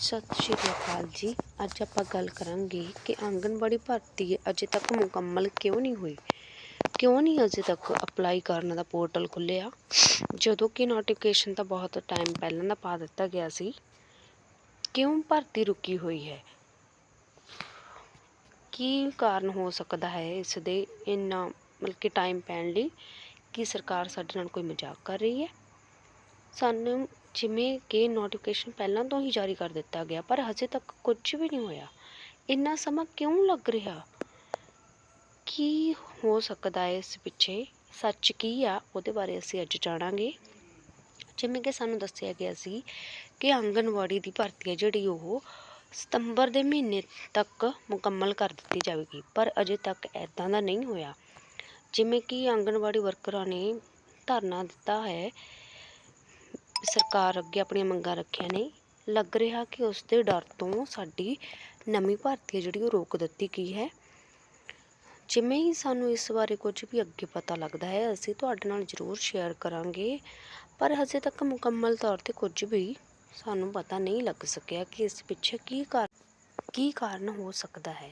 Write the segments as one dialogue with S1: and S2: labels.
S1: ਸਤਿ ਸ਼੍ਰੀ ਅਕਾਲ ਜੀ। ਅੱਜ ਆਪਾਂ ਗੱਲ ਕਰਾਂਗੇ ਕਿ ਆਂਗਨਵਾੜੀ ਭਰਤੀ ਅਜੇ ਤੱਕ ਮੁਕੰਮਲ ਕਿਉਂ ਨਹੀਂ ਹੋਈ? ਕਿਉਂ ਨਹੀਂ ਅਜੇ ਤੱਕ ਅਪਲਾਈ ਕਰਨ ਦਾ ਪੋਰਟਲ ਖੁੱਲ੍ਹਿਆ? ਜਦੋਂ ਕਿ ਨੋਟੀਫਿਕੇਸ਼ਨ ਤਾਂ ਬਹੁਤ ਟਾਈਮ ਪਹਿਲਾਂ ਦਾ ਪਾ ਦਿੱਤਾ ਗਿਆ ਸੀ। ਕਿਉਂ ਭਰਤੀ ਰੁਕੀ ਹੋਈ ਹੈ? ਕੀ ਕਾਰਨ ਹੋ ਸਕਦਾ ਹੈ ਇਸ ਦੇ? ਇੰਨਾ ਮਤਲਬ ਕਿ ਟਾਈਮ ਪੈਣ ਲਈ ਕਿ ਸਰਕਾਰ ਸਾਡੇ ਨਾਲ ਕੋਈ ਮਜ਼ਾਕ ਕਰ ਰਹੀ ਹੈ? ਸਾਨੂੰ ਜਿਵੇਂ ਕਿ ਨੋਟੀਫਿਕੇਸ਼ਨ ਪਹਿਲਾਂ ਤੋਂ ਹੀ ਜਾਰੀ ਕਰ ਦਿੱਤਾ ਗਿਆ, ਪਰ ਹਜੇ ਤੱਕ ਕੁਝ ਵੀ ਨਹੀਂ ਹੋਇਆ। ਇੰਨਾ ਸਮਾਂ ਕਿਉਂ ਲੱਗ ਰਿਹਾ? ਕੀ ਹੋ ਸਕਦਾ ਹੈ ਇਸ ਪਿੱਛੇ? ਸੱਚ ਕੀ ਆ? ਉਹਦੇ ਬਾਰੇ ਅਸੀਂ ਅੱਜ ਜਾਣਾਂਗੇ। ਜਿਵੇਂ ਕਿ ਸਾਨੂੰ ਦੱਸਿਆ ਗਿਆ ਸੀ ਕਿ ਆਂਗਨਵਾੜੀ ਦੀ ਭਰਤੀ ਹੈ, ਜਿਹੜੀ ਉਹ ਸਤੰਬਰ ਦੇ ਮਹੀਨੇ ਤੱਕ ਮੁਕੰਮਲ ਕਰ ਦਿੱਤੀ ਜਾਵੇਗੀ, ਪਰ ਅਜੇ ਤੱਕ ਐਦਾਂ ਦਾ ਨਹੀਂ ਹੋਇਆ। ਜਿਵੇਂ ਕਿ ਆਂਗਨਵਾੜੀ ਵਰਕਰਾਂ ਨੇ ਧਰਨਾ ਦਿੱਤਾ ਹੈ ਸਰਕਾਰ ਅੱਗੇ ਆਪਣੀਆਂ ਮੰਗਾਂ ਰੱਖੀਆਂ ਨੇ। ਲੱਗ ਰਿਹਾ ਕਿ ਉਸ ਦੇ ਡਰ ਤੋਂ ਸਾਡੀ ਨਵੀਂ ਭਰਤੀ ਹੈ, ਜਿਹੜੀ ਉਹ ਰੋਕ ਦਿੱਤੀ ਗਈ ਹੈ। ਜਿਵੇਂ ਹੀ ਸਾਨੂੰ ਇਸ ਬਾਰੇ ਕੁਝ ਵੀ ਅੱਗੇ ਪਤਾ ਲੱਗਦਾ ਹੈ, ਅਸੀਂ ਤੁਹਾਡੇ ਨਾਲ ਜ਼ਰੂਰ ਸ਼ੇਅਰ ਕਰਾਂਗੇ। ਪਰ ਹਜੇ ਤੱਕ ਮੁਕੰਮਲ ਤੌਰ ਤੇ ਕੁਝ ਵੀ ਸਾਨੂੰ ਪਤਾ ਨਹੀਂ ਲੱਗ ਸਕਿਆ ਕਿ ਇਸ ਪਿੱਛੇ ਕੀ ਕਾਰ, ਕੀ ਕਾਰਨ ਹੋ ਸਕਦਾ ਹੈ।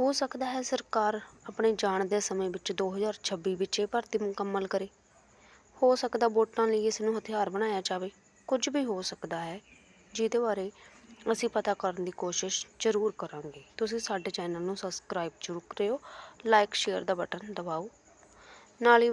S1: ਹੋ ਸਕਦਾ ਹੈ ਸਰਕਾਰ ਆਪਣੇ ਜਾਣ ਦੇ ਸਮੇਂ ਵਿੱਚ 2026 ਵਿੱਚ ਇਹ ਭਰਤੀ ਮੁਕੰਮਲ ਕਰੇ। ਹੋ ਸਕਦਾ ਵੋਟਾਂ ਲਈ ਇਸ ਨੂੰ ਹਥਿਆਰ ਬਣਾਇਆ ਜਾਵੇ। ਕੁਝ ਵੀ ਹੋ ਸਕਦਾ ਹੈ। ਜਿਹਦੇ ਬਾਰੇ ਅਸੀਂ ਪਤਾ ਕਰਨ ਦੀ ਕੋਸ਼ਿਸ਼ ਜ਼ਰੂਰ ਕਰਾਂਗੇ। ਤੁਸੀਂ ਸਾਡੇ ਚੈਨਲ ਨੂੰ ਸਬਸਕ੍ਰਾਈਬ ਜ਼ਰੂਰ ਕਰਿਓ। ਲਾਈਕ ਸ਼ੇਅਰ ਦਾ ਬਟਨ ਦਬਾਓ। ਨਾਲ ਹੀ